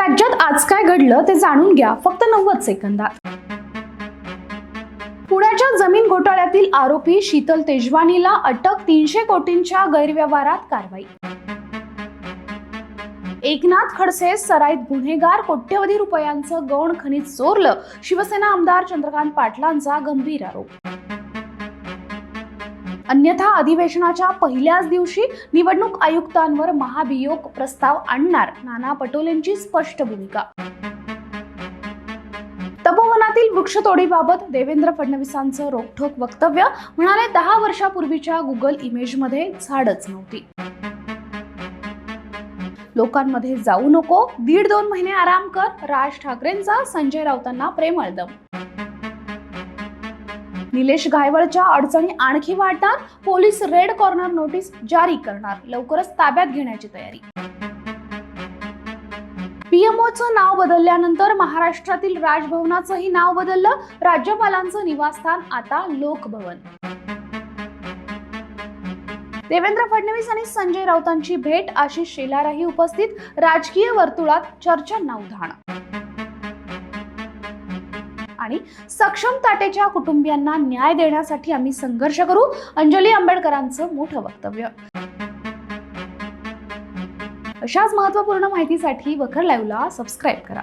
राज्यात आज काय घडलं ते जाणून घ्या. फक्त नव्वद सेकंदात. पुण्याच्या जमीन घोटाळ्यातील आरोपी शीतल तेजवानीला अटक तीनशे कोटींच्या गैरव्यवहारात कारवाई. एकनाथ खडसे सराईत गुन्हेगार कोट्यवधी रुपयांचं गौण खनिज चोरलं. शिवसेना आमदार चंद्रकांत पाटलांचा गंभीर आरोप. अन्यथा अधिवेशनाच्या पहिल्याच दिवशी निवडणूक आयुक्तांवर महाभियोग प्रस्ताव आणणार नाना पटोलेंची स्पष्ट भूमिका. तपोवनातील वृक्षतोडीबाबत देवेंद्र फडणवीसांचं रोखठोक वक्तव्य म्हणाले दहा वर्षापूर्वीच्या गुगल इमेजमध्ये झाडच नव्हती. लोकांमध्ये जाऊ नको दीड दोन महिने आराम कर राज ठाकरेंचा संजय राऊतांना प्रेमळ दम. निलेश गायवळच्या अडचणी आणखी वाढणार पोलीस रेड कॉर्नर नोटीस जारी करणार. लवकरच ताब्यात घेण्याची तयारी. पीएमओचं नाव बदलल्यानंतर महाराष्ट्रातील राजभवनाचंही नाव बदललं. राज्यपालांचं निवासस्थान आता लोकभवन. देवेंद्र फडणवीस आणि संजय राऊतांची भेट आशिष शेलारही उपस्थित. राजकीय वर्तुळात चर्चांना उधाण. आणि सक्षम ताटेच्या कुटुंबियांना न्याय देण्यासाठी आम्ही संघर्ष करू. अंजली आंबेडकरांचं मोठं वक्तव्य. अशाच महत्त्वपूर्ण माहितीसाठी वखर लाईव्हला सबस्क्राईब करा.